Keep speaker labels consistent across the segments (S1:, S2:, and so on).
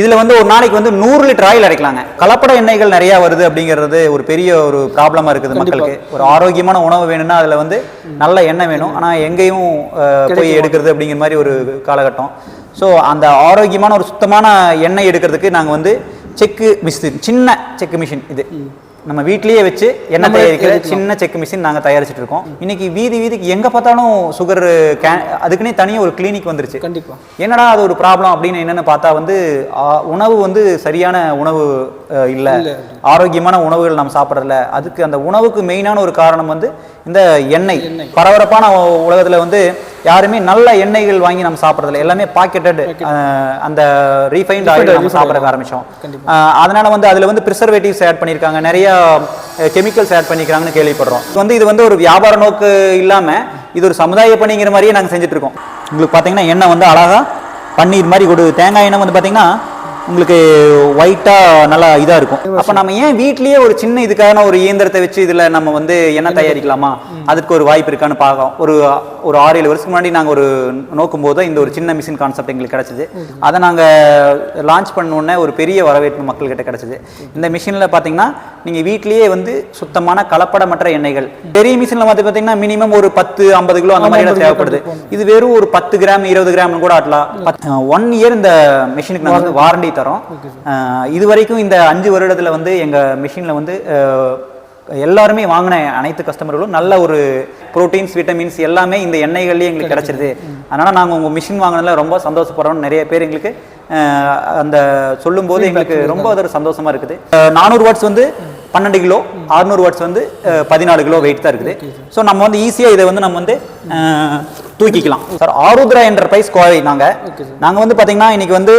S1: இதில் வந்து ஒரு நாளைக்கு வந்து நூறு லிட்டர் ஆயில் அரைக்கலாங்க. கலப்பட எண்ணெய்கள் நிறையா வருது அப்படிங்கிறது ஒரு பெரிய ஒரு ப்ராப்ளமாக இருக்குது மக்களுக்கு. ஒரு ஆரோக்கியமான உணவு வேணும்னா அதில் வந்து நல்ல எண்ணெய் வேணும். ஆனால் எங்கேயும் போய் எடுக்கிறது அப்படிங்கிற மாதிரி ஒரு காலகட்டம். ஸோ அந்த ஆரோக்கியமான ஒரு சுத்தமான எண்ணெய் எடுக்கிறதுக்கு நாங்கள் வந்து செக்கு மிஷின் சின்ன செக்கு மிஷின் இது. நம்ம வீட்லயே வச்சு எண்ணெய் தயாரிக்கிற. சின்ன செக் மிஷின் நாங்கள் தயாரிச்சுட்டு இருக்கோம் இன்னைக்கு வீதி வீதிக்கு எங்கே பார்த்தாலும் சுகர் கே அதுக்குன்னே தனியாக ஒரு கிளினிக் வந்துருச்சு
S2: கண்டிப்பா
S1: என்னடா அது ஒரு ப்ராப்ளம் அப்படின்னு என்னன்னு பார்த்தா வந்து உணவு வந்து சரியான உணவு இல்ல. ஆரோக்கியமான உணவுகள் நம்ம சாப்பிட்றதில்ல அதுக்கு அந்த உணவுக்கு மெயினான ஒரு காரணம் வந்து இந்த எண்ணெய். பரபரப்பான உலகத்துல வந்து யாருமே நல்ல எண்ணெய்கள் வாங்கி நம்ம சாப்பிட்றதில்ல. எல்லாமே பாக்கெட்டட் அந்த ரீஃபைண்ட் ஆயில் நம்ம சாப்பிட. ஆஹ் அதனால வந்து அதுல வந்து ப்ரிசர்வேட்டிவ்ஸ் ஆட் பண்ணியிருக்காங்க. நிறைய கெமிக்கல்ஸ் ஆட் பண்ணிக்கிறாங்கன்னு கேள்விப்படுறோம். வந்து இது வந்து ஒரு வியாபார நோக்கு இல்லாம இது ஒரு சமுதாய பணிங்கிற மாதிரியே நாங்க செஞ்சுட்டு இருக்கோம். உங்களுக்கு பாத்தீங்கன்னா எண்ணெய் வந்து அழகா பன்னீர் மாதிரி கொடு தேங்காய் எண்ணெய் வந்து பாத்தீங்கன்னா உங்களுக்கு ஒயிட்டா நல்லா இதா இருக்கும். அப்ப நம்ம ஏன் வீட்லயே ஒரு சின்ன இதுக்கான ஒரு இயந்திரத்தை வச்சு இதுல நம்ம வந்து எண்ணெய் தயாரிக்கலாமா? அதுக்கு ஒரு வாய்ப்பு இருக்கான்னு பார்க்கலாம். ஒரு ஒரு ஆறு ஏழு வருஷத்துக்கு முன்னாடி நாங்க ஒரு நோக்கும் போது இந்த ஒரு சின்ன மிஷின் கான்செப்ட் எங்களுக்கு கிடைச்சது. அதை நாங்க லான்ச் பண்ண உடனே ஒரு பெரிய வரவேற்பு மக்கள்கிட்ட கிடைச்சது. இந்த மிஷினில் பார்த்தீங்கன்னா நீங்கள் வீட்லயே வந்து சுத்தமான கலப்படமற்ற எண்ணெய்கள். பெரிய மிஷினில் வந்து பார்த்தீங்கன்னா மினிமம் ஒரு பத்து ஐம்பது கிலோ அந்த மாதிரி
S2: 50 கிலோ
S1: தேவைப்படுது. இது வெறும் ஒரு பத்து கிராம் இருபது கிராம் கூட ஆட்டலாம். ஒன் இயர் இந்த மிஷினுக்கு நாங்கள் வந்து வாரண்டி தரோம். இது வரைக்கும் இந்த அஞ்சு வருடத்தில் வந்து எங்கள் மிஷினில் வந்து எல்லாருமே வாங்கின அனைத்து கஸ்டமர்களும் நல்ல ஒரு புரோட்டீன்ஸ் விட்டமின்ஸ் எல்லாமே இந்த எண்ணெய்கள்லேயே எங்களுக்கு கிடைச்சிருது. அதனால நாங்கள் உங்கள் மிஷின் வாங்கினதுல ரொம்ப சந்தோஷப்படுறோம் நிறைய பேர் எங்களுக்கு அந்த சொல்லும்போது எங்களுக்கு ரொம்ப அது ஒரு சந்தோஷமா இருக்குது. நானூறு வாட்ஸ் வந்து பன்னெண்டு கிலோ அறுநூறு வாட்ஸ் வந்து பதினாலு கிலோ வெயிட் தான் இருக்குது. ஸோ நம்ம வந்து ஈஸியாக இதை வந்து நம்ம வந்து தூக்கிக்கலாம். சார் ஆருத்ரா என்டர்பிரைஸ் கோவை நாங்கள். நாங்கள் வந்து பார்த்தீங்கன்னா இன்னைக்கு வந்து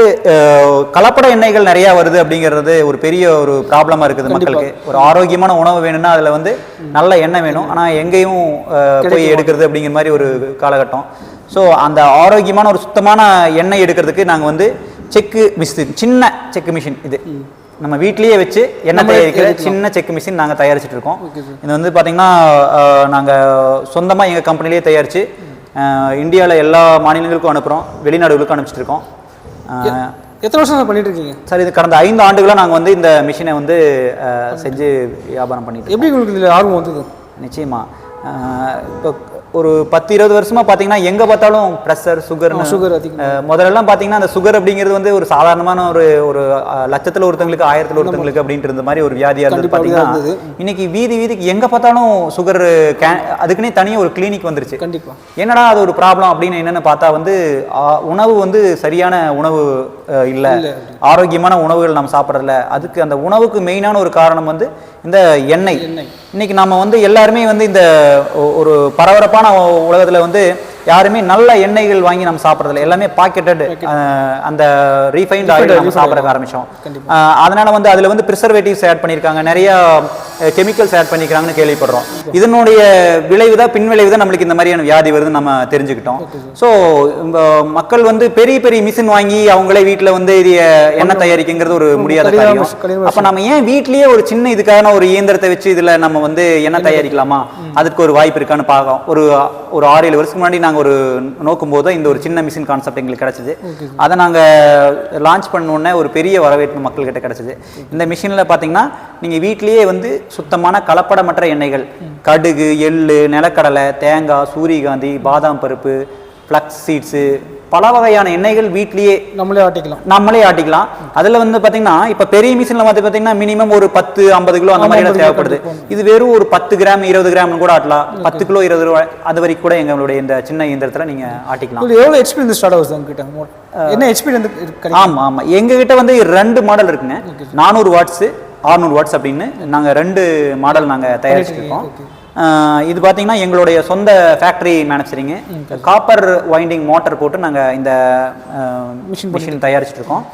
S1: கலப்பட எண்ணெய்கள் நிறையா வருது அப்படிங்கிறது ஒரு பெரிய ஒரு ப்ராப்ளமாக இருக்குது. மக்களுக்கு. ஒரு ஆரோக்கியமான உணவு வேணும்னா அதில் வந்து நல்ல எண்ணெய் வேணும். ஆனால் எங்கேயும் போய் எடுக்கிறது அப்படிங்கிற மாதிரி ஒரு காலகட்டம். ஸோ அந்த ஆரோக்கியமான ஒரு சுத்தமான எண்ணெய் எடுக்கிறதுக்கு நாங்கள் வந்து செக்கு மிஷின் சின்ன செக்கு மிஷின் இது. நம்ம வீட்லயே வச்சு எண்ணெய் தயாரிக்கிற. சின்ன செக்கு மிஷின் நாங்கள் தயாரிச்சுட்டு இருக்கோம். இது வந்து பார்த்தீங்கன்னா நாங்கள் சொந்தமாக எங்கள் கம்பெனிலேயே தயாரித்து இந்தியாவில் எல்லா மாநிலங்களுக்கும் அனுப்புகிறோம் வெளிநாடுகளுக்கும் அனுப்பிச்சிட்டு இருக்கோம்
S2: எத்தனை வருஷம் சார் பண்ணிட்டு இருக்கீங்க
S1: சார் இது கடந்த ஐந்து ஆண்டுகளாக நாங்கள் வந்து இந்த மிஷினை வந்து செஞ்சு வியாபாரம் பண்ணிட்டு.
S2: எப்படி உங்களுக்கு இதில் ஆர்வம் வந்தது
S1: நிச்சயமா அஹ், இப்போ ஒரு பத்து இருபது வருஷமா பார்த்தீங்கன்னா எங்கே பார்த்தாலும் ப்ரெஷர் சுகர்
S2: sugar அதிகம்.
S1: முதல்லலாம் பார்த்தீங்கன்னா அந்த சுகர் அப்படிங்கிறது வந்து ஒரு சாதாரணமான ஒரு ஒரு லட்சத்துல ஒருத்தங்களுக்கு ஆயிரத்துல ஒருத்தங்களுக்கு அப்படின்ட்டு இருந்த மாதிரி ஒரு வியாதியா இருந்தது பார்த்தீங்கன்னா இன்னைக்கு வீதி வீதிக்கு எங்கே பார்த்தாலும் சுகர் கே அதுக்குன்னே தனியாக ஒரு கிளினிக் வந்துருச்சு.
S2: கண்டிப்பா.
S1: என்னடா அது ஒரு ப்ராப்ளம் அப்படின்னு என்னன்னு பார்த்தா வந்து உணவு வந்து சரியான உணவு இல்ல. ஆரோக்கியமான உணவுகள் நம்ம சாப்பிட்றதில்ல. அதுக்கு அந்த உணவுக்கு மெயினான ஒரு காரணம் வந்து இந்த எண்ணெய். இன்னைக்கு நம்ம வந்து எல்லாருமே வந்து இந்த ஒரு பரபரப்பான உலகத்துல வந்து யாருமே நல்ல எண்ணெய்கள் வாங்கி நம்ம சாப்பிட்றதில்ல. எல்லாமே பாக்கெட்டட் அந்த ரீஃபைண்ட் ஆயில் நம்ம சாப்பிட. ஆஹ் அதனால வந்து அதுல வந்து ப்ரிசர்வேட்டிவ்ஸ் ஆட் பண்ணியிருக்காங்க. நிறைய கெமிக்கல்ஸ் ஆட் பண்ணிக்கிறாங்கன்னு கேள்விப்படுறோம். இதனுடைய விளைவு தான் பின் விளைவு தான் நம்மளுக்கு இந்த மாதிரியான வியாதி வருதுன்னு நம்ம தெரிஞ்சுக்கிட்டோம். ஸோ மக்கள் வந்து பெரிய பெரிய மிஷின் வாங்கி அவங்களே வீட்டில் வந்து இது எண்ணெய் தயாரிக்குங்கிறது ஒரு முடியாத காரியம். அப்போ நம்ம ஏன் வீட்லயே ஒரு சின்ன இதுக்கான ஒரு இயந்திரத்தை வச்சு இதுல நம்ம வந்து எண்ணெய் தயாரிக்கலாமா? அதுக்கு ஒரு வாய்ப்பு இருக்கான்னு பார்க்கலாம் ஒரு ஒரு ஆறு ஏழு வருஷத்துக்கு முன்னாடி நாங்கள் ஒரு நோக்கும் போது இந்த ஒரு சின்ன மிஷின் கான்செப்ட் எங்களுக்கு கிடைச்சது. அதை நாங்கள் லான்ச் பண்ண உடனே ஒரு பெரிய வரவேற்பு மக்கள்கிட்ட கிடைச்சது. இந்த மிஷினில் பார்த்தீங்கன்னா நீங்கள் வீட்லயே வந்து சுத்தமான கலப்படமற்ற எண்ணெய்கள். கடுகு எள்ளு நிலக்கடலை தேங்காய் சூரியகாந்தி பாதாம் பருப்பு ஃப்ளக்ஸ் சீட்ஸு பல வகையான எண்ணெய்கள் வீட்லயே
S2: நம்மளே ஆட்டிக்கலாம்.
S1: நம்மளே ஆட்டிக்கலாம். அதுல வந்து பாத்தீங்கன்னா இப்ப பெரிய மிஷின்ல வந்து பாத்தீங்கன்னா மினிமம் ஒரு பத்து ஐம்பது கிலோ அந்த மாதிரி
S2: 50 கிலோ
S1: தேவைப்படுது. இது வெறும் ஒரு பத்து கிராம் இருபது கிராம் கூட ஆட்டலாம். பத்து கிலோ இருபது ரூபா அது வரைக்கும் கூட எங்களுடைய இந்த சின்ன இயந்திரத்துல நீங்க ஆட்டிக்கலாம்.
S2: எவ்வளோ இருந்து ஸ்டார்ட் ஆகுது உங்ககிட்ட? என்ன ஹெச்பி இருந்து கிடைக்கும்
S1: ஆமா ஆமா. எங்க கிட்ட வந்து ரெண்டு மாடல் இருக்குங்க. நானூறு வாட்ஸ் 600 வாட்ஸ் அப்படின்னு நாங்க ரெண்டு மாடல் நாங்க தயாரிச்சிருக்கோம். இது பார்த்தீங்கன்னா எங்களுடைய சொந்த factory manufacturing copper winding motor போட்டு நாங்கள் இந்த மிஷின் மிஷின் தயாரிச்சிட்டு இருக்கோம்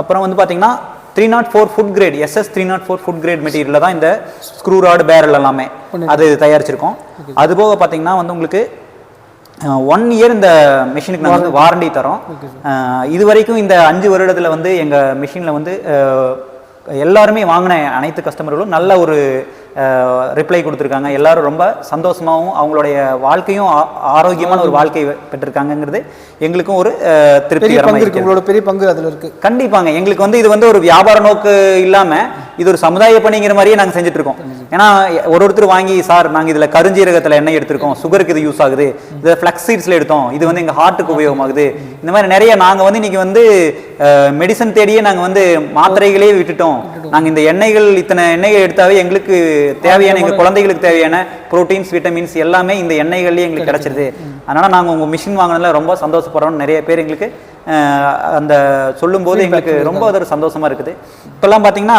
S1: அப்புறம் வந்து பார்த்தீங்கன்னா three nought four foot grade SS three nought four foot grade மெட்டீரியலில் தான் இந்த ஸ்க்ரூ ராட் பேரல் எல்லாமே அது தயாரிச்சிருக்கோம். அது போக பார்த்தீங்கன்னா வந்து உங்களுக்கு ஒன் இயர் இந்த மிஷினுக்கு நாங்கள் வந்து வாரண்டி தரோம். இது வரைக்கும் இந்த அஞ்சு வருடத்தில் வந்து எங்கள் மிஷினில் வந்து எல்லாருமே வாங்கின அனைத்து கஸ்டமர்களும் நல்ல ஒரு ரிப்ளை கொடுத்துருக்காங்க. எல்லாரும் ரொம்ப சந்தோஷமாகவும் அவங்களுடைய வாழ்க்கையும் ஆரோக்கியமான ஒரு வாழ்க்கை பெற்றிருக்காங்கங்கிறது எங்களுக்கும் ஒரு
S2: பங்கு இருக்கு. உங்களோட பெரிய பங்கு அதுல இருக்கு.
S1: கண்டிப்பாங்க. எங்களுக்கு வந்து இது வந்து ஒரு வியாபார நோக்கு இல்லாம இது ஒரு சமுதாய பணிங்கிற மாதிரியே நாங்க செஞ்சுட்டு இருக்கோம் ஏன்னா ஒரு ஒருத்தர் வாங்கி சார் நாங்க இதுல கருஞ்சீரகத்துல எண்ணெய் எடுத்திருக்கோம். சுகருக்கு இது யூஸ் ஆகுது. இதுல ஃபிளக்ஸ் சீட்ஸ்ல எடுத்தோம். இது வந்து எங்க ஹார்ட்டுக்கு உபயோகமாகுது. இந்த மாதிரி நிறைய நாங்க வந்து இன்னைக்கு வந்து மெடிசன் தேடியே நாங்க வந்து மாத்திரைகளே விட்டுட்டோம். நாங்க இந்த எண்ணெய்கள் இத்தனை எண்ணெய்கள் எடுத்தாவே எங்களுக்கு தேவையான எங்க குழந்தைகளுக்கு தேவையான புரோட்டீன்ஸ் விட்டமின்ஸ் எல்லாமே இந்த எண்ணெய்கள்லயே எங்களுக்கு கிடைச்சிருது. அதனால நாங்க உங்க மிஷின் வாங்கினதுல ரொம்ப சந்தோஷப்படுறோம். நிறைய பேர் எங்களுக்கு அந்த சொல்லும்போது எங்களுக்கு ரொம்ப அது ஒரு சந்தோஷமா இருக்குது. இப்பெல்லாம் பார்த்தீங்கன்னா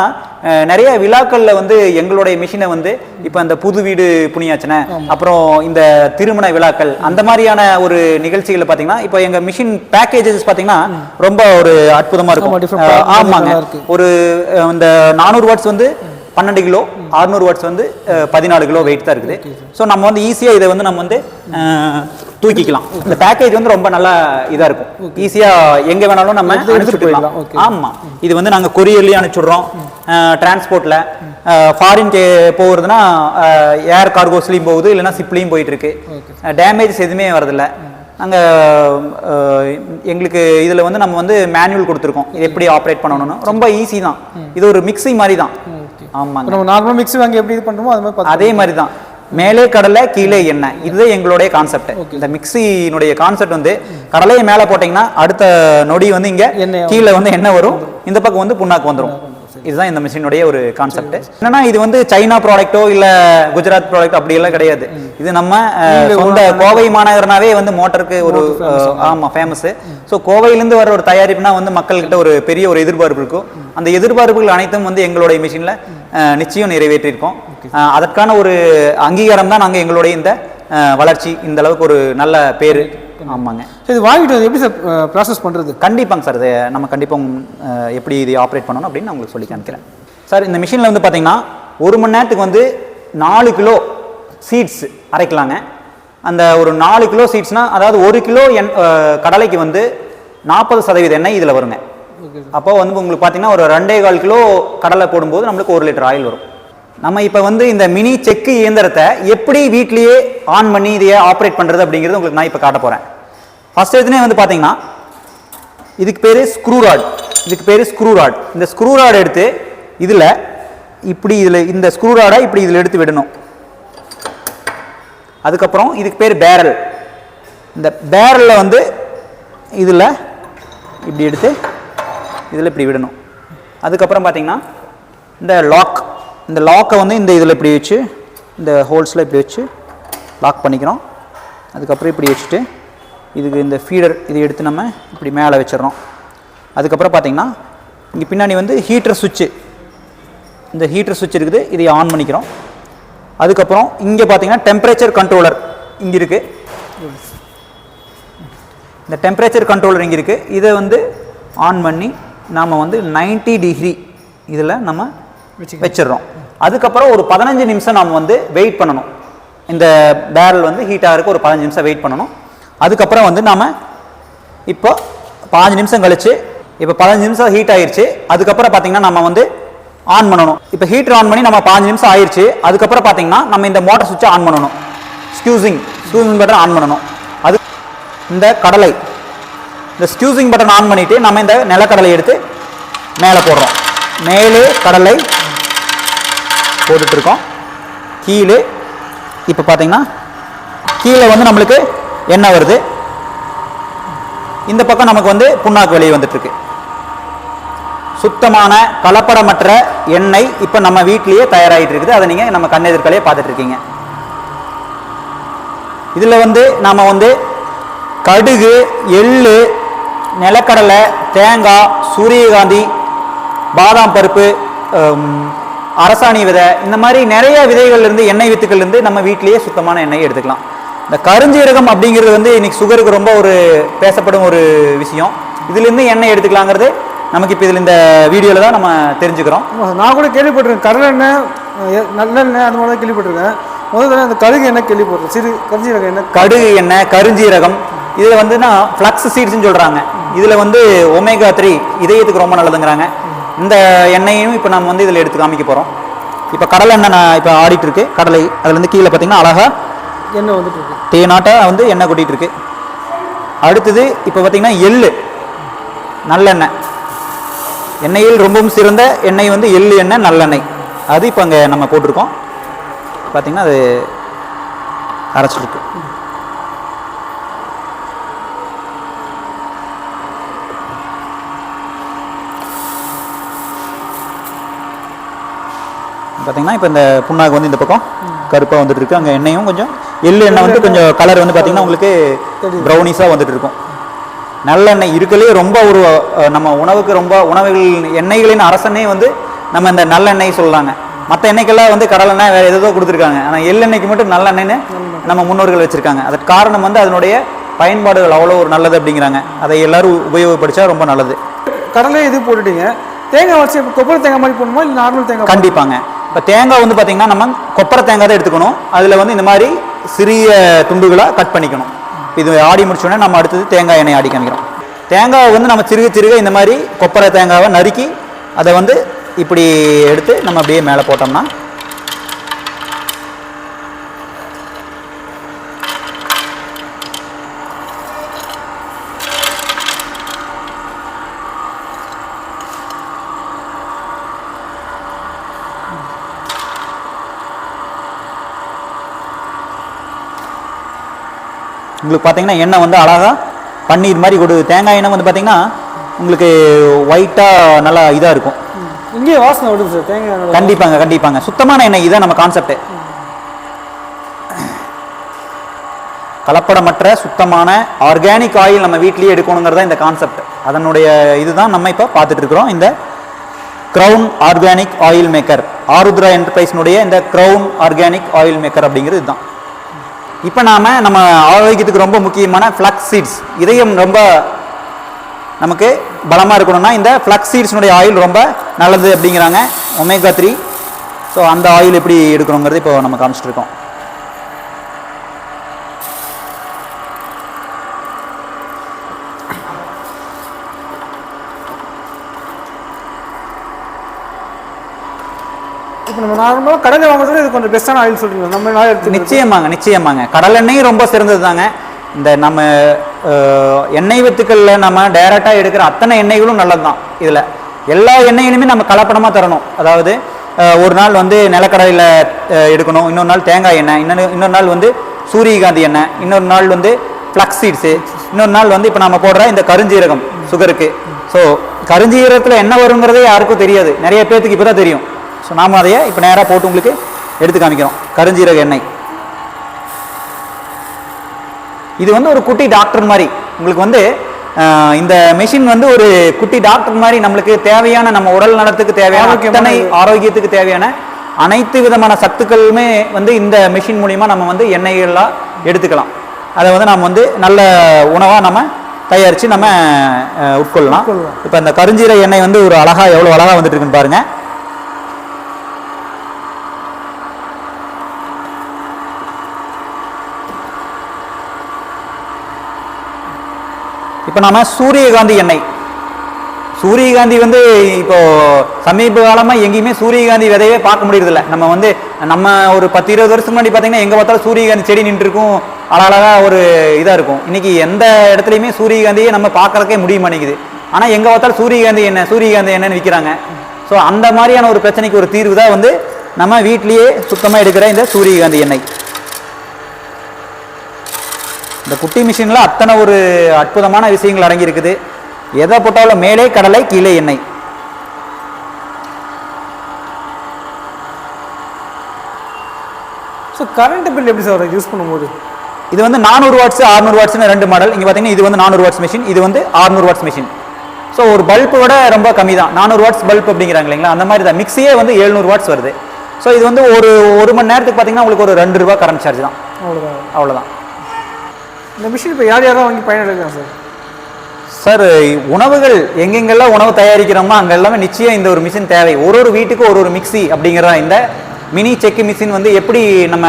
S1: நிறைய விழாக்கள்ல வந்து எங்களுடைய மிஷினை வந்து இப்போ இந்த புது வீடு புனியாச்சனை அப்புறம் இந்த திருமண விழாக்கள் அந்த மாதிரியான ஒரு நிகழ்ச்சிகளை பார்த்தீங்கன்னா இப்போ எங்க மிஷின் பேக்கேஜஸ் பார்த்தீங்கன்னா ரொம்ப ஒரு அற்புதமா
S2: ஆமா,
S1: இருக்கும் ஆமாங்க. ஒரு இந்த நானூறு வாட்ஸ் வந்து பன்னெண்டு கிலோ அறுநூறு வாட்ஸ் வந்து பதினாலு கிலோ வெயிட் தான் இருக்குது. ஸோ நம்ம வந்து ஈஸியாக இதை வந்து நம்ம வந்து தூக்கிக்கலாம். இந்த பேக்கேஜ் வந்து ரொம்ப நல்லா இதாக இருக்கும். ஈஸியாக எங்கே வேணாலும் நம்ம அனுப்பிச்சுக்கலாம்
S2: போயிடலாம்.
S1: ஆமாம் இது வந்து நாங்கள் கொரியர்லேயும் அனுப்பிச்சுடுறோம். டிரான்ஸ்போர்ட்டில் ஃபாரின் கே போகிறதுனா ஏர் கார்கோஸ்லேயும் போகுது இல்லைன்னா சிப்லேயும் போயிட்டு இருக்கு டேமேஜஸ் எதுவுமே வரதில்லை நாங்கள் எங்களுக்கு இதில் வந்து நம்ம வந்து மேனுவல் கொடுத்துருக்கோம். இது எப்படி ஆப்ரேட் பண்ணணும்னு. ரொம்ப ஈஸி தான். இது ஒரு மிக்ஸி மாதிரி தான். ஆமாங்க.
S2: நம்ம நார்மல் மிக்ஸி வாங்கி எப்படி இது பண்றோமோ அது மாதிரி
S1: அதே மாதிரி தான் மேலே கடலை கீழே எண்ணெய். இதுதான் எங்களுடைய கான்செப்ட் இந்த மிக்ஸியினுடைய கான்செப்ட் வந்து கடலையை மேலே போட்டிங்கன்னா அடுத்த நொடி வந்து இங்க கீழே வந்து எண்ணெய் வரும். இந்த பக்கம் வந்து புண்ணாக்கு வந்துரும். இதுதான் இந்த மிஷினுடைய ஒரு கான்செப்ட் என்னன்னா இது வந்து சைனா ப்ராடக்ட்டோ இல்ல குஜராத் ப்ராடக்ட் அப்படி எல்லாம் கிடையாது இது நம்ம சொந்த கோவை மாநகரனாவே வந்து மோட்டருக்கு ஒரு ஆமா ஃபேமஸ் ஸோ கோவையிலேருந்து வர ஒரு தயாரிப்புனா வந்து மக்கள்கிட்ட ஒரு பெரிய ஒரு எதிர்பார்ப்பு இருக்கும். அந்த எதிர்பார்ப்புகள் அனைத்தும் வந்து எங்களுடைய மிஷினில் நிச்சயம் நிறைவேற்றியிருக்கோம். அதற்கான ஒரு அங்கீகாரம் தான் நாங்கள் எங்களுடைய இந்த வளர்ச்சி இந்த அளவுக்கு ஒரு நல்ல பேர். ஆமாங்க.
S2: சரி இது வாங்கிட்டு எப்படி சார் ப்ராசஸ் பண்றது?
S1: கண்டிப்பாங்க சார் இது நம்ம கண்டிப்பாக எப்படி இது ஆப்ரேட் பண்ணணும் அப்படின்னு நான் உங்களுக்கு சொல்லி காமிக்கிறேன். சார் இந்த மிஷினில் வந்து பார்த்தீங்கன்னா ஒரு மணி நேரத்துக்கு வந்து நாலு கிலோ சீட்ஸ் அரைக்கலாங்க. அந்த ஒரு நாலு கிலோ சீட்ஸ்னால் அதாவது ஒரு கிலோ எண் கடலைக்கு வந்து நாற்பது சதவீத எண்ணெய் இதில் வருங்க. அப்போ வந்து உங்களுக்கு பார்த்தீங்கன்னா ஒரு ரெண்டே கால் கிலோ கடலை போடும்போது நம்மளுக்கு ஒரு லிட்டர் ஆயில் வரும். நம்ம இப்போ வந்து இந்த மினி செக்கு இயந்திரத்தை எப்படி வீட்லேயே ஆன் பண்ணி இதையே ஆப்ரேட் பண்ணுறது அப்படிங்கிறது உங்களுக்கு நான் இப்போ காட்ட போகிறேன். ஃபஸ்ட் எதுனே வந்து பார்த்தீங்கன்னா இதுக்கு பேர் ஸ்க்ரூ ராட் இதுக்கு பேர் ஸ்க்ரூ ராட் இந்த ஸ்க்ரூ ராட் எடுத்து இதில் இப்படி இதில் இந்த ஸ்க்ரூ ராடை இப்படி இதில் எடுத்து விடணும். அதுக்கப்புறம் இதுக்கு பேர் பேரல் இந்த பேரலில் வந்து இதில் இப்படி எடுத்து இதில் இப்படி விடணும். அதுக்கப்புறம் பார்த்தீங்கன்னா இந்த லாக் இந்த லாக்கை வந்து இந்த இதில் இப்படி வச்சு இந்த ஹோல்ஸில் இப்படி வச்சு லாக் பண்ணிக்கிறோம். அதுக்கப்புறம் இப்படி வச்சுட்டு இதுக்கு இந்த ஃபீடர் இதை எடுத்து நம்ம இப்படி மேலே வச்சிடறோம். அதுக்கப்புறம் பார்த்தீங்கன்னா இங்கே பின்னாடி வந்து ஹீட்டர் சுவிட்சு இந்த ஹீட்டர் சுவிட்ச் இருக்குது இதை ஆன் பண்ணிக்கிறோம். அதுக்கப்புறம் இங்கே பார்த்தீங்கன்னா டெம்பரேச்சர் கண்ட்ரோலர் இங்கே இருக்குது இந்த டெம்பரேச்சர் கண்ட்ரோலர் இங்கே இருக்குது இதை வந்து ஆன் பண்ணி நாம் வந்து 90 டிகிரி இதில் நம்ம. வச்சிடுறோம். அதுக்கப்புறம் ஒரு பதினஞ்சு நிமிஷம் நாம் வந்து வெயிட் பண்ணணும். இந்த பேரல் வந்து ஹீட் ஆகிறதுக்கு ஒரு பதினஞ்சு நிமிஷம் வெயிட் பண்ணணும். அதுக்கப்புறம் வந்து நாம் இப்போ பாஞ்சு நிமிஷம் கழிச்சு இப்போ பதினஞ்சு நிமிஷம் ஹீட் ஆயிருச்சு. அதுக்கப்புறம் பார்த்தீங்கன்னா நம்ம வந்து ஆன் பண்ணணும். இப்போ ஹீட்டர் ஆன் பண்ணி நம்ம பாஞ்சு நிமிஷம் ஆயிருச்சு. அதுக்கப்புறம் பார்த்தீங்கன்னா நம்ம இந்த மோட்டர் சுவிட்சை ஆன் பண்ணணும். ஸ்கியூசிங் ஸ்கியூசிங் பட்டன் ஆன் பண்ணணும். அது இந்த கடலை இந்த ஸ்க்யூசிங் பட்டன் ஆன் பண்ணிட்டு நம்ம இந்த நிலக்கடலை எடுத்து மேலே போடுறோம். மேலே கடலை போட்டுட்ருக்கோம். கீழே இப்போ பார்த்தீங்கன்னா கீழே வந்து நம்மளுக்கு எண்ணெய் வருது. இந்த பக்கம் நமக்கு வந்து புண்ணாக்கு வெளியே வந்துட்டுருக்கு சுத்தமான கலப்படமற்ற எண்ணெய் இப்போ நம்ம வீட்லேயே தயாராகிட்டு இருக்குது. அதை நீங்கள் நம்ம கண்ணெதிர்கலையே பார்த்துட்ருக்கீங்க. இதில் வந்து நாம் வந்து கடுகு எள்ளு நிலக்கடலை தேங்காய் சூரியகாந்தி பாதாம் பருப்பு அரசாணி விதை இந்த மாதிரி நிறைய விதைகள்ல இருந்து எண்ணெய் வித்துக்கள் இருந்து நம்ம வீட்டிலேயே சுத்தமான எண்ணெய் எடுத்துக்கலாம். இந்த கருஞ்சீரகம் அப்படிங்கிறது வந்து இன்னைக்கு சுகருக்கு ரொம்ப ஒரு பேசப்படும் ஒரு விஷயம். இதுலேருந்து எண்ணெய் எடுத்துக்கலாங்கிறது நமக்கு இப்போ இதில் இந்த வீடியோவில் தான் நம்ம தெரிஞ்சுக்கிறோம்.
S2: நான் கூட கேள்விப்பட்டிருக்கேன். கடலெண்ணெய் நல்லெண்ணெய் அந்த மாதிரி தான் கேள்விப்பட்டிருக்கேன். முதல்ல அந்த கடுகு எண்ணெய் கேள்விப்பட்டிருக்கேன். சிறு கரிஞ்சீரக எண்ணெய்.
S1: கடுகு எண்ணெய் கருஞ்சீரகம். இதில் வந்துன்னா ஃப்ளக்ஸ் சீட்ஸ்னு சொல்கிறாங்க இதில் வந்து ஒமேகா த்ரீ இதயத்துக்கு ரொம்ப நல்லதுங்கிறாங்க. இந்த எண்ணெயையும் இப்போ நம்ம வந்து இதில் எடுத்து காமிக்க போகிறோம் இப்போ கடலை எண்ணெய் நான் இப்போ ஆடிட்டு இருக்கு. கடலை அதுலேருந்து கீழே பார்த்தீங்கன்னா அழகா
S2: எண்ணெய் வந்துட்டு இருக்கு.
S1: தேனாட்டா வந்து எண்ணெய் கொட்டிட்டு இருக்கு. அடுத்தது இப்போ பார்த்தீங்கன்னா எள்ளு. நல்லெண்ணெய். எண்ணெயில் ரொம்பவும் சிறந்த எண்ணெய் வந்து எள்ளு எண்ணெய் நல்லெண்ணெய். அது இப்போ அங்கே நம்ம போட்டிருக்கோம். பார்த்தீங்கன்னா அது அரைச்சிருக்கு பார்த்தீங்கன்னா இப்போ இந்த புண்ணாக்கு வந்து இந்த பக்கம் கருப்பாக வந்துட்டு இருக்கு அங்கே எண்ணெயும் கொஞ்சம் எள்ளு எண்ணெய் வந்து கொஞ்சம் கலர் வந்து பார்த்தீங்கன்னா உங்களுக்கு ப்ரௌனிஸாக வந்துட்டு இருக்கும் நல்லெண்ணெய் இருக்கலே ரொம்ப ஒரு நம்ம உணவுக்கு ரொம்ப உணவுகள் எண்ணெய்களின் அரசனே வந்து நம்ம இந்த நல்லெண்ணெய் சொல்றாங்க. மற்ற எண்ணெய்க்கெல்லாம் வந்து கடலெண்ணெய் வேறு ஏதோ கொடுத்துருக்காங்க. ஆனால் எள்ளெண்ணெய்க்கு மட்டும் நல்லெண்ணெய்னு நம்ம முன்னோர்கள் வச்சுருக்காங்க. அதற்கு காரணம் வந்து அதனுடைய பயன்பாடுகள் அவ்வளோ ஒரு நல்லது அப்படிங்கிறாங்க. அதை எல்லாரும் உபயோகப்படுத்தா ரொம்ப நல்லது.
S2: கடலை இது போட்டுட்டீங்க. தேங்காய் வச்சு கொப்பரை தேங்காய் மாதிரி போடணுமா? இல்லை நார்மல் தேங்காய்
S1: கண்டிப்பாங்க. இப்போ தேங்காய் வந்து பார்த்திங்கன்னா நம்ம கொப்பரை தேங்காய் தான் எடுத்துக்கணும். அதில் வந்து இந்த மாதிரி சிறிய துண்டுகளாக கட் பண்ணிக்கணும். இது ஆடி முடிச்சோடனே நம்ம அடுத்தது தேங்காய் எண்ணெய் ஆடி காமிக்கிறோம் தேங்காவை வந்து நம்ம சிறுக சிறுக இந்த மாதிரி கொப்பரை தேங்காவை நறுக்கி அதை வந்து இப்படி எடுத்து நம்ம அப்படியே மேலே போட்டோம்னா உங்களுக்கு பார்த்தீங்கன்னா எண்ணெய் வந்து அழகாக பன்னீர் மாதிரி கொடு தேங்காய் எண்ணெய் வந்து பார்த்தீங்கன்னா உங்களுக்கு ஒயிட்டாக நல்லா இதாக இருக்கும்.
S2: இங்கேயே வாசனை வருது சார் தேங்காய்
S1: கண்டிப்பாங்க கண்டிப்பாங்க. சுத்தமான எண்ணெய் இதுதான் நம்ம கான்செப்ட் கலப்படமற்ற சுத்தமான ஆர்கானிக் ஆயில் நம்ம வீட்லயே எடுக்கணுங்கிறதா இந்த கான்செப்ட் அதனுடைய இதுதான் நம்ம இப்போ பார்த்துட்டு இருக்கிறோம் இந்த crown organic oil maker Arudhra என்டர்பிரைஸ்னுடைய இந்த க்ரௌன் ஆர்கானிக் ஆயில் மேக்கர் அப்படிங்கிறது இதுதான். இப்போ நாம நம்ம ஆரோக்கியத்துக்கு ரொம்ப முக்கியமான ஃப்ளக்ஸ் சீட்ஸ் இதயம் ரொம்ப நமக்கு பலமாக இருக்கணும்னா இந்த ஃப்ளக்ஸ் சீட்ஸ்னுடைய ஆயில் ரொம்ப நல்லது அப்படிங்கிறாங்க. ஒமேகா த்ரீ ஸோ அந்த ஆயில் எப்படி எடுக்கணுங்கிறது இப்போ நம்ம காமிச்சிட்டு இருக்கோம்.
S2: நார்மலாக கடலை வாங்குறதுல இது கொஞ்சம் பெஸ்ட்டான ஆயில் சொல்றீங்க. நம்ம நாள் எடுத்து
S1: நிச்சயமாங்க நிச்சயமாங்க. கடலெண்ணெய் ரொம்ப சிறந்தது தாங்க இந்த நம்ம எண்ணெய் வித்துக்களில் நம்ம டைரெக்டாக எடுக்கிற அத்தனை எண்ணெய்களும் நல்லது தான் இதில். எல்லா எண்ணெயிலுமே நம்ம கலப்படமாக தரணும். அதாவது ஒரு நாள் வந்து நிலக்கடலையில் எடுக்கணும். இன்னொரு நாள் தேங்காய் எண்ணெய். இன்னொரு இன்னொரு நாள் வந்து சூரியகாந்தி எண்ணெய். இன்னொரு நாள் வந்து ஃப்ளக்ஸ் சீட்ஸு இன்னொரு நாள் வந்து இப்போ நம்ம போடுற இந்த கருஞ்சீரகம் சுகருக்கு ஸோ கருஞ்சீரகத்தில் என்ன வருங்கிறதே யாருக்கும் தெரியாது. நிறைய பேர்த்துக்கு இப்போ தான் தெரியும். ஸோ நாம அதையே இப்போ நேராக போட்டு உங்களுக்கு எடுத்து காமிக்கிறோம். கருஞ்சீரக எண்ணெய். இது வந்து ஒரு குட்டி டாக்டர் மாதிரி. உங்களுக்கு வந்து இந்த மெஷின் வந்து ஒரு குட்டி டாக்டர் மாதிரி நம்மளுக்கு தேவையான நம்ம உடல் நலத்துக்கு தேவையான அத்தனை. ஆரோக்கியத்துக்கு தேவையான அனைத்து விதமான சத்துக்களுமே வந்து இந்த மெஷின் மூலிமா நம்ம வந்து எண்ணெய்கள்லாம் எடுத்துக்கலாம். அதை வந்து நம்ம வந்து நல்ல உணவாக நம்ம தயாரித்து நம்ம உட்கொள்ளலாம். இப்போ இந்த கருஞ்சீர எண்ணெய் வந்து ஒரு அழகா எவ்வளோ அழகா வந்துட்டு இருக்குன்னு பாருங்க. இப்போ நாம சூரியகாந்தி எண்ணெய். சூரியகாந்தி வந்து இப்போ சமீப காலமாக எங்கேயுமே சூரியகாந்தி விதையே பார்க்க முடியறதில்ல. நம்ம வந்து நம்ம ஒரு பத்து இருபது வருஷத்துக்கு முன்னாடி பார்த்தீங்கன்னா எங்கே பார்த்தாலும் சூரியகாந்தி செடி நின்று இருக்கும் அழகழகா ஒரு இதாக இருக்கும். இன்னைக்கு எந்த இடத்துலையுமே சூரியகாந்தியை நம்ம பார்க்கறக்கே முடிய மாட்டேங்குது. ஆனால் எங்கே பார்த்தாலும் சூரியகாந்தி எண்ணெய் சூரியகாந்தி என்னன்னு விற்கிறாங்க ஸோ அந்த மாதிரியான ஒரு பிரச்சனைக்கு ஒரு தீர்வு தான் வந்து நம்ம வீட்லேயே சுத்தமாக எடுக்கிற இந்த சூரியகாந்தி எண்ணெய். இந்த குட்டி மிஷினில் அத்தனை ஒரு அற்புதமான விஷயங்கள் அடங்கி இருக்குது எதை போட்டாலும் மேலே கடலை கீழே எண்ணெய்.
S2: ஸோ கரண்ட் பில் எப்படி சார் யூஸ் பண்ணும்போது?
S1: இது வந்து நானூறு வாட்ஸ் அறுநூறு வாட்ஸ்னு ரெண்டு மாடல் இங்கே பார்த்தீங்கன்னா இது வந்து நானூறு வாட்ஸ் மிஷின் இது வந்து அறுநூறு வாட்ஸ் மிஷின் ஸோ ஒரு பல்பை விட ரொம்ப கம்மி தான். நானூறு வாட்ஸ் பல்ப் அப்படிங்கிறாங்க இல்லைங்களா? அந்த மாதிரி தான். மிக்ஸியே வந்து எழுநூறு வாட்ஸ் வருது. ஸோ இது வந்து ஒரு ஒரு மணி நேரத்துக்கு பார்த்தீங்கன்னா உங்களுக்கு ஒரு ரெண்டு ரூபா கரண்ட் சார்ஜ் தான்.
S2: அவ்வளோதான்
S1: அவ்வளோதான்
S2: இந்த மிஷின் இப்போ யார் யாரெல்லாம் வாங்கி பயனடைக்கலாம் சார்?
S1: சார் உணவுகள் எங்கெங்கெல்லாம் உணவு தயாரிக்கிறோமோ அங்கே எல்லாமே நிச்சயம் இந்த ஒரு மிஷின் தேவை. ஒரு ஒரு வீட்டுக்கு ஒரு ஒரு மிக்ஸி அப்படிங்கிற இந்த மினி செக்கு மிஷின் வந்து எப்படி நம்ம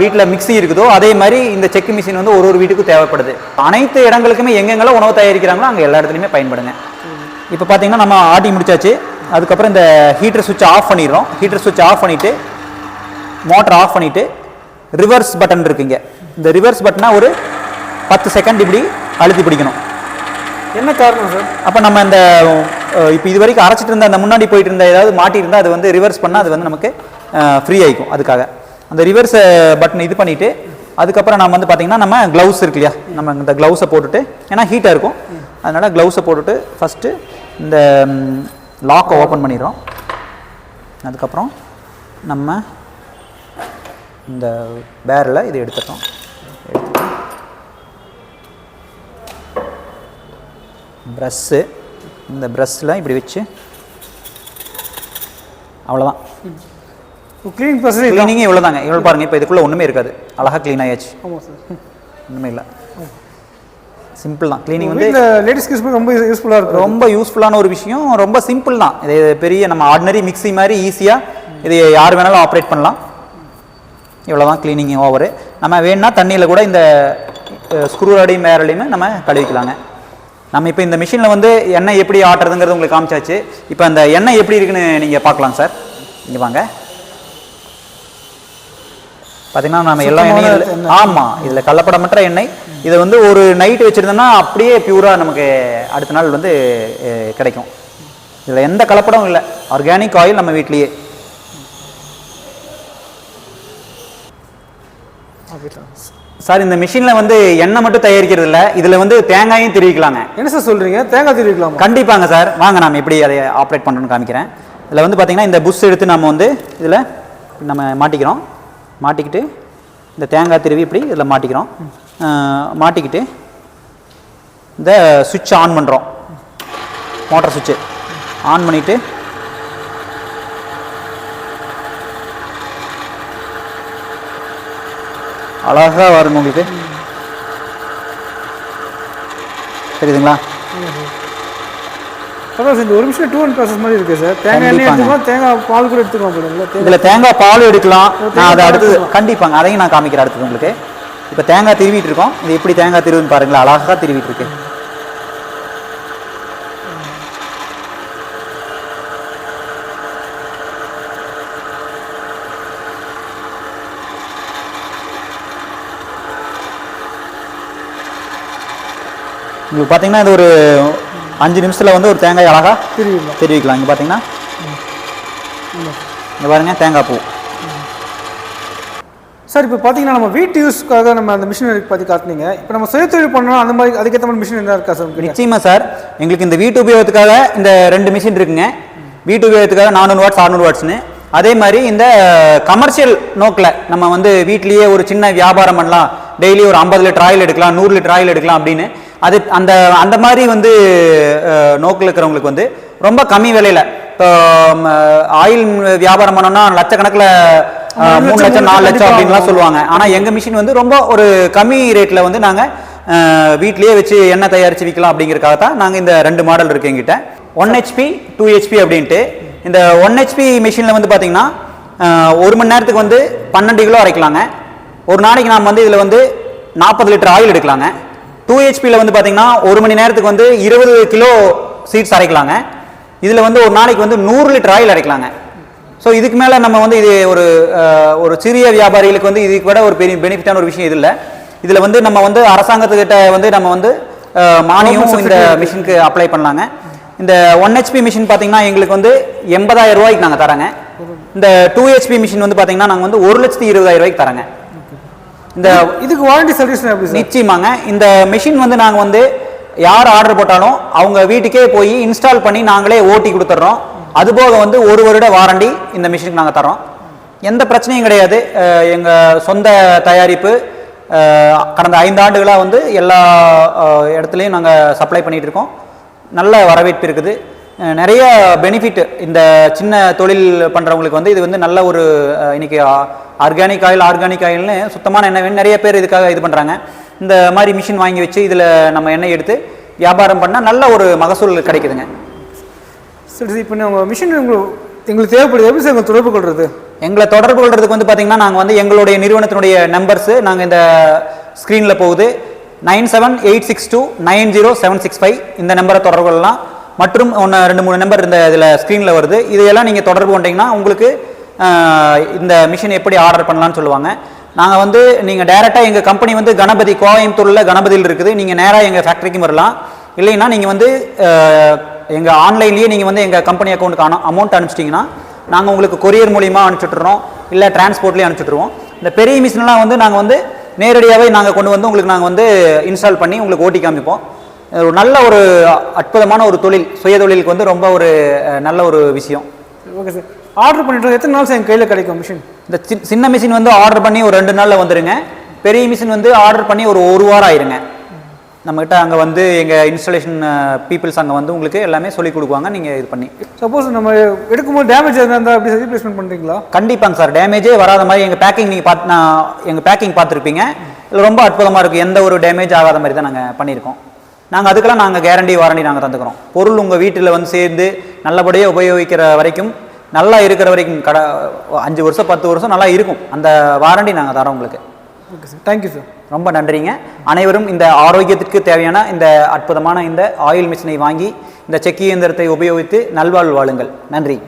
S1: வீட்டில் மிக்ஸி இருக்குதோ அதே மாதிரி இந்த செக்கு மிஷின் வந்து ஒரு ஒரு வீட்டுக்கும் தேவைப்படுது. அனைத்து இடங்களுக்குமே எங்கெங்கெல்லாம் உணவு தயாரிக்கிறாங்களோ அங்கே எல்லா இடத்துலையுமே பயன்படுங்க. இப்போ பார்த்தீங்கன்னா நம்ம ஆட்டி முடிச்சாச்சு. அதுக்கப்புறம் இந்த ஹீட்டர் சுவிட்ச் ஆஃப் பண்ணிடுறோம். ஹீட்டர் சுவிட்ச் ஆஃப் பண்ணிவிட்டு மோட்டர் ஆஃப் பண்ணிவிட்டு ரிவர்ஸ் பட்டன் இருக்குங்க. இந்த ரிவர்ஸ் பட்டனை ஒரு பத்து செகண்ட் இப்படி அழுத்தி பிடிக்கணும்.
S2: என்ன காரணம் சார்?
S1: அப்போ நம்ம இந்த இப்போ இது வரைக்கும் அரைச்சிட்டு இருந்த அந்த முன்னாடி போயிட்டு இருந்த ஏதாவது மாட்டியிருந்தா அது வந்து ரிவர்ஸ் பண்ணால் அது வந்து நமக்கு ஃப்ரீ ஆகிக்கும் அதுக்காக. அந்த ரிவர்ஸ் பட்டன் இது பண்ணிவிட்டு அதுக்கப்புறம் நம்ம வந்து பார்த்திங்கன்னா நம்ம க்ளவுஸ் இருக்கு இல்லையா? நம்ம இந்த க்ளவுஸை போட்டுட்டு ஏன்னா ஹீட்டாக இருக்கும். அதனால் க்ளவுஸை போட்டுட்டு ஃபஸ்ட்டு இந்த லாக்கை ஓப்பன் பண்ணிடுறோம். அதுக்கப்புறம் நம்ம இந்த பேரில் இதை எடுத்துட்டோம். ப்ரஷ்ஷு. இந்த ப்ரஷ்ஷில் இப்படி வச்சு அவ்வளோதான்.
S2: க்ளீனிங் ப்ராசஸ்
S1: க்ளீனிங்கே இவ்வளோ தாங்க இவ்வளோ பாருங்கள் இப்போ இதுக்குள்ளே ஒன்றுமே இருக்காது. அழகாக க்ளீன் ஆயாச்சு.
S2: ஆமாம் சார்
S1: ஒன்றுமே இல்லை. சிம்பிள் தான். க்ளீனிங் வந்து
S2: வீட்டில் லேடிஸ் யூஸ் ரொம்ப யூஸ்ஃபுல்லாக இருக்கும்.
S1: ரொம்ப யூஸ்ஃபுல்லான ஒரு விஷயம். ரொம்ப சிம்பிள் தான். இது பெரிய நம்ம ஆர்டினரி மிக்ஸி மாதிரி ஈஸியாக இது யார் வேணாலும் ஆப்ரேட் பண்ணலாம். இவ்வளோ தான் க்ளீனிங் ஓவரு நம்ம வேணும்னா தண்ணியில் கூட இந்த ஸ்க்ரூவோடையும் மேரலையுமே நம்ம கழுவிக்கலாங்க நம்ம இப்போ இந்த மிஷினில் வந்து எண்ணெய் எப்படி ஆட்டுறதுங்கிறது உங்களுக்கு காமிச்சாச்சு. இப்போ அந்த எண்ணெய் எப்படி இருக்குன்னு நீங்கள் பார்க்கலாம் சார் இங்கே வாங்க. பார்த்தீங்கன்னா நம்ம எல்லா எண்ணெயும்
S2: எண்ணெய்.
S1: ஆமாம் இதில் கள்ளப்படமற்ற எண்ணெய். இதை வந்து ஒரு நைட் வச்சுருந்தோம்னா அப்படியே பியூராக நமக்கு அடுத்த நாள் வந்து கிடைக்கும். இதில் எந்த கலப்படமும் இல்லை. ஆர்கானிக் ஆயில் நம்ம வீட்லேயே. சார் இந்த மிஷினில் வந்து எண்ணெய் மட்டும் தயாரிக்கிறது இல்லை இதில் வந்து தேங்காயும் தெரிவிக்கலாங்க.
S2: என்ன சார் சொல்கிறீங்க தேங்காய் திருவிக்கலாமா?
S1: கண்டிப்பாங்க சார். வாங்க நாம் எப்படி அதை ஆப்ரேட் பண்ணுறோன்னு காமிக்கிறேன். இதில் வந்து பார்த்தீங்கன்னா இந்த புஷ் எடுத்து நம்ம வந்து இதில் நம்ம மாட்டிக்கிறோம். மாட்டிக்கிட்டு இந்த தேங்காய் திருவி இப்படி இதில் மாட்டிக்கிறோம். மாட்டிக்கிட்டு இந்த சுவிட்ச் ஆன் பண்ணுறோம் மோட்டார் சுவிட்சு ஆன் பண்ணிவிட்டு அழகாக வருங்க உங்களுக்கு. தெரியுதுங்களா?
S2: சார் இந்த ஒரு நிமிஷம் டூ அண்ட் ப்ராசஸ் மாதிரி இருக்குது சார். தேங்காய் எண்ணெய்
S1: கண்டிப்பாங்க.
S2: எடுத்துக்கலாம் தேங்காய் பால் கூட எடுத்துக்கலாம்
S1: இதில் தேங்காய் பால் எடுக்கலாம். நான் அதை
S2: எடுத்துக்கலாம்.
S1: கண்டிப்பாங்க அதையும் நான் காமிக்கிறேன் அடுத்தது உங்களுக்கு. இப்போ தேங்காய் திருவிட்டு இருக்கோம். இது எப்படி தேங்காய் திருவுன்னு பாருங்களேன். அழகாக திருவிட்டு இருக்கு. உங்களுக்கு பார்த்தீங்கன்னா இது ஒரு அஞ்சு நிமிஷத்தில் வந்து ஒரு தேங்காய் அழகாக
S2: திருவிடலாம்
S1: தெரிவிக்கலாம். இங்கே பார்த்தீங்கன்னா இங்கே பாருங்க தேங்காய் பூ.
S2: சார் இப்போ பார்த்தீங்கன்னா நம்ம வீட்டு யூஸ்க்காக நம்ம அந்த மிஷின் பற்றி காட்டுனீங்க. இப்போ நம்ம சுயதொழில் பண்ணோம் அந்த மாதிரி அதுக்கேற்ற மாதிரி மிஷின் என்ன இருக்கா சார் உங்ககிட்ட?
S1: நிச்சயமா சார். எங்களுக்கு இந்த வீட்டு உபயோகத்துக்காக இந்த ரெண்டு மிஷின் இருக்குங்க. வீட்டு உபயோகத்துக்காக நானூறு வாட்ஸ் அறுநூறு வாட்ஸ்னு. அதே மாதிரி இந்த கமர்ஷியல் நோக்கில் நம்ம வந்து வீட்லேயே ஒரு சின்ன வியாபாரம் பண்ணலாம். டெய்லி ஒரு ஐம்பது லிட்டர் ஆயில் எடுக்கலாம் நூறு லிட்டர் ஆயில் எடுக்கலாம் அப்படின்னு. அது அந்த அந்த மாதிரி வந்து நோக்கில் இருக்கிறவங்களுக்கு வந்து ரொம்ப கம்மி விலையில். இப்போ ஆயில் வியாபாரம் பண்ணோம்னா லட்சக்கணக்கில்
S2: மூணு லட்சம்,
S1: நாலு லட்சம் அப்படின்லாம். சொல்லுவாங்க. ஆனால் எங்கள் மிஷின் வந்து ரொம்ப ஒரு கம்மி ரேட்டில் வந்து நாங்கள் வீட்லேயே வச்சு எண்ணெய் தயாரித்து விற்கலாம் அப்படிங்கிறக்காக தான் நாங்கள் இந்த ரெண்டு மாடல் இருக்கு எங்கிட்ட ஒன் ஹெச்பி டூ ஹெச்பி அப்படின்ட்டு. இந்த ஒன் ஹெச்பி மிஷினில் வந்து பார்த்தீங்கன்னா ஒரு மணி நேரத்துக்கு வந்து பன்னெண்டு கிலோ அரைக்கலாங்க. ஒரு நாளைக்கு நாம் வந்து இதில் வந்து நாற்பது லிட்டர் ஆயில் எடுக்கலாங்க. டூ ஹெச்பியில் வந்து பார்த்தீங்கன்னா ஒரு மணி நேரத்துக்கு வந்து இருபது கிலோ சீட்ஸ் அரைக்கலாங்க. இதில் வந்து ஒரு நாளைக்கு வந்து நூறு லிட்டர் ஆயில் அரைக்கலாங்க. ஸோ இதுக்கு மேலே நம்ம வந்து இது ஒரு ஒரு சிறிய வியாபாரிகளுக்கு வந்து இதுக்கு விட ஒரு பெரிய பெனிஃபிட்டான ஒரு விஷயம் இது இல்லை. இதில் வந்து நம்ம வந்து அரசாங்கத்துக்கிட்ட வந்து நம்ம வந்து மானியம் இந்த மிஷினுக்கு அப்ளை பண்ணலாங்க. இந்த ஒன் ஹெச்பி மிஷின் பார்த்தீங்கன்னா எங்களுக்கு வந்து எண்பதாயிரம் ரூபாய்க்கு நாங்கள் தராங்க. இந்த டூ ஹெச்பி மிஷின் வந்து பார்த்தீங்கன்னா நாங்கள் வந்து ஒரு லட்சத்தி இருபதாயிரம் ரூபாய்க்கு தராங்க. இந்த
S2: இதுக்கு வாரண்டி சர்வீஸ் எப்படி
S1: நிச்சயமாங்க. இந்த மிஷின் வந்து நாங்கள் வந்து யார் ஆர்டர் போட்டாலும் அவங்க வீட்டுக்கே போய் இன்ஸ்டால் பண்ணி நாங்களே ஓட்டி கொடுத்துட்றோம். அதுபோக வந்து ஒரு வருட வாரண்டி இந்த மிஷினுக்கு நாங்கள் தரோம் எந்த பிரச்சனையும் கிடையாது. எங்கள் சொந்த தயாரிப்பு கடந்த ஐந்து ஆண்டுகளாக வந்து எல்லா இடத்துலையும் நாங்கள் சப்ளை பண்ணிகிட்டு இருக்கோம். நல்ல வரவேற்பு இருக்குது. நிறைய பெனிஃபிட் இந்த சின்ன தொழில் பண்ணுறவங்களுக்கு வந்து இது வந்து நல்ல ஒரு இன்னைக்கு ஆர்கானிக் ஆயில் ஆர்கானிக் ஆயில்னு சுத்தமான எண்ணெய் நிறைய பேர் இதுக்காக இது பண்ணுறாங்க இந்த மாதிரி மிஷின் வாங்கி வச்சு இதில் நம்ம எண்ணெய் எடுத்து வியாபாரம் பண்ணால் நல்ல ஒரு மகசூல் கிடைக்குதுங்க.
S2: சரி இப்போ உங்கள் மிஷின் உங்களுக்கு எங்களுக்கு தேவைப்படுது. எப்படி சார் தொடர்பு கொள்வது
S1: எங்களை தொடர்பு கொள்றதுக்கு வந்து பார்த்தீங்கன்னா நாங்கள் வந்து எங்களுடைய நிறுவனத்தினுடைய நம்பர்ஸு நாங்கள் இந்த ஸ்க்ரீனில் போகுது. Nine seven eight six two nine zero seven six five இந்த நம்பரை தொடர்பு கொள்ளலாம். மற்றும் ஒன்று ரெண்டு மூணு நம்பர் இந்த இதில் ஸ்க்ரீனில் வருது. இதையெல்லாம் நீங்கள் தொடர்பு கொண்டீங்கன்னா உங்களுக்கு இந்த மிஷின் எப்படி ஆர்டர் பண்ணலான்னு சொல்லுவாங்க. நாங்கள் வந்து நீங்கள் டைரெக்டாக எங்கள் கம்பெனி வந்து கணபதி கோயம்புத்தூரில் கணபதியில் இருக்குது. நீங்கள் நேராக எங்கள் ஃபேக்ட்ரிக்கும் வரலாம். இல்லைன்னா நீங்கள் வந்து எங்கள் ஆன்லைன்லேயே நீங்கள் வந்து எங்கள் கம்பெனி அக்கௌண்ட்டுக்கு அமௌண்ட் அனுப்பிச்சிட்டிங்கன்னா நாங்கள் உங்களுக்கு கொரியர் மூலியமாக அனுப்பிச்சுட்றோம் இல்லை டிரான்ஸ்போர்ட்லேயே அனுப்பிச்சுட்ருவோம் இந்த பெரிய மிஷின்லாம் வந்து நாங்கள் வந்து நேரடியாகவே நாங்கள் கொண்டு வந்து உங்களுக்கு நாங்கள் வந்து இன்ஸ்டால் பண்ணி உங்களுக்கு ஓட்டி காமிப்போம் ஒரு நல்ல ஒரு அற்புதமான ஒரு தொழில் சுய தொழிலுக்கு வந்து ரொம்ப ஒரு நல்ல ஒரு விஷயம்.
S2: ஓகே சார் ஆர்டர் பண்ணிட்டு எத்தனை நாள் சார் என் கையில் கிடைக்கும் மிஷின்
S1: இந்த சின்ன மிஷின் வந்து ஆர்டர் பண்ணி ஒரு ரெண்டு நாளில் வந்துருங்க. பெரிய மிஷின் வந்து ஆர்டர் பண்ணி ஒரு ஒரு வாரம் ஆயிருங்க. நம்மகிட்ட அங்கே வந்து எங்கள் இன்ஸ்டாலேஷன் பீப்புள்ஸ் அங்கே வந்து உங்களுக்கு எல்லாமே சொல்லிக் கொடுக்குவாங்க. நீங்கள் இது பண்ணி.
S2: சப்போஸ் நம்ம எடுக்கும்போது டேமேஜ் இருந்தால் அப்படி ரீப்ளேஸ்மெண்ட் பண்ணுறீங்களா
S1: கண்டிப்பாங்க சார் டேமேஜே வராத மாதிரி எங்கள் பேக்கிங் நீங்கள் பார்த்து நான் எங்கள் பேக்கிங் பார்த்துருப்பீங்க. இதில் ரொம்ப அற்புதமாக இருக்குது எந்த ஒரு டேமேஜ் ஆகாத மாதிரி தான் நாங்கள் பண்ணியிருக்கோம். நாங்கள் அதுக்கெல்லாம் நாங்கள் கேரண்டி வாரண்டி நாங்கள் தந்துக்கிறோம். பொருள் உங்கள் வீட்டில் வந்து சேர்ந்து நல்லபடியாக உபயோகிக்கிற வரைக்கும் நல்லா இருக்கிற வரைக்கும் கடை அஞ்சு வருஷம் பத்து வருஷம் நல்லா இருக்கும். அந்த வாரண்டி நாங்கள் தரோம் உங்களுக்கு.
S2: ஓகே சார் தேங்க்யூ சார்
S1: ரொம்ப நன்றிங்க. அனைவரும் இந்த ஆரோக்கியத்திற்கு தேவையான இந்த அற்புதமான இந்த ஆயில் மிஷினை வாங்கி இந்த செக்கு இயந்திரத்தை உபயோகித்து நல்வாழ்வு வாழுங்கள். நன்றி.